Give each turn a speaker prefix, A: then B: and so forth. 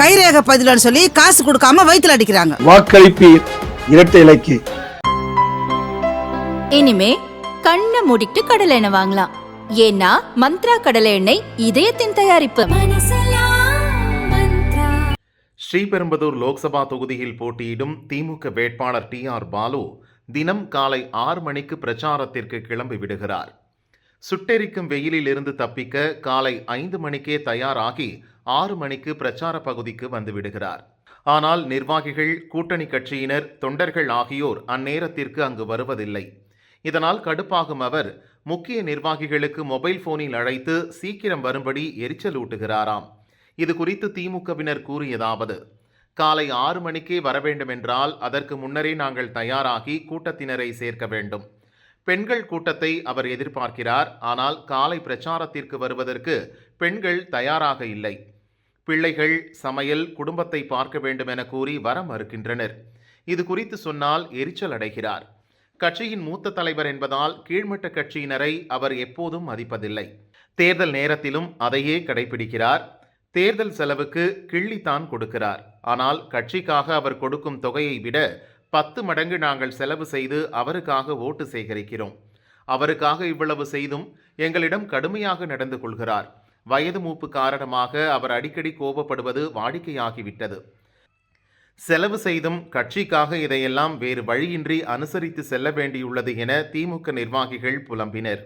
A: கைரேகை பதிலன்னு சொல்லி காசு கொடுக்காம வயித்துல அடிக்கிறாங்க.
B: வாக்களிப்பீர் இரட்டை இலைக்கு.
C: இனிமே கண்ணை மூடிட்டு கடலை எண்ணெய் வாங்கலாம். ஏன்னா மந்த்ரா கடலை எண்ணெய் இதயத்தின் தயாரிப்பு.
D: ஸ்ரீபெரும்புதூர் லோக்சபா தொகுதியில் போட்டியிடும் திமுக வேட்பாளர் டி ஆர் பாலு தினம் காலை ஆறு மணிக்கு பிரச்சாரத்திற்கு கிளம்பி விடுகிறார். சுட்டெரிக்கும் வெயிலில் இருந்து தப்பிக்க காலை ஐந்து மணிக்கே தயாராகி ஆறு மணிக்கு பிரச்சார பகுதிக்கு வந்து விடுகிறார். ஆனால் நிர்வாகிகள் கூட்டணி கட்சியினர் தொண்டர்கள் ஆகியோர் அந்நேரத்திற்கு அங்கு வருவதில்லை. இதனால் கடுப்பாகும் அவர் முக்கிய நிர்வாகிகளுக்கு மொபைல் போனில் அழைத்து சீக்கிரம் வரும்படி எரிச்சலூட்டுகிறாராம் இது குறித்து திமுகவினர் கூறியதாவது காலை ஆறு மணிக்கே வர வேண்டுமென்றால் அதற்கு முன்னரே நாங்கள் தயாராகி கூட்டத்தினரை சேர்க்க வேண்டும். பெண்கள் கூட்டத்தை அவர் எதிர்பார்க்கிறார். ஆனால் காலை பிரச்சாரத்திற்கு வருவதற்கு பெண்கள் தயாராக இல்லை. பிள்ளைகள் சமையல் குடும்பத்தை பார்க்க வேண்டும் என கூறி வர மறுக்கின்றனர். இது குறித்து சொன்னால் எரிச்சல் அடைகிறார். கட்சியின் மூத்த தலைவர் என்பதால் கீழ்மட்ட கட்சியினரை அவர் எப்போதும் மதிப்பதில்லை. தேர்தல் நேரத்திலும் அதையே கடைபிடிக்கிறார். தேர்தல் செலவுக்கு கிள்ளித்தான் கொடுக்கிறார். ஆனால் கட்சிக்காக அவர் கொடுக்கும் தொகையை விட பத்து மடங்கு நாங்கள் செலவு செய்து அவருக்காக ஓட்டு சேகரிக்கிறோம். அவருக்காக இவ்வளவு செய்தும் எங்களிடம் கடுமையாக நடந்து கொள்கிறார். வயது மூப்பு காரணமாக அவர் அடிக்கடி கோபப்படுவது வாடிக்கையாகிவிட்டது. செலவு செய்தும் கட்சிக்காக இதையெல்லாம் வேறு வழியின்றி அனுசரித்து செல்ல வேண்டியுள்ளது என திமுக நிர்வாகிகள் புலம்பினர்.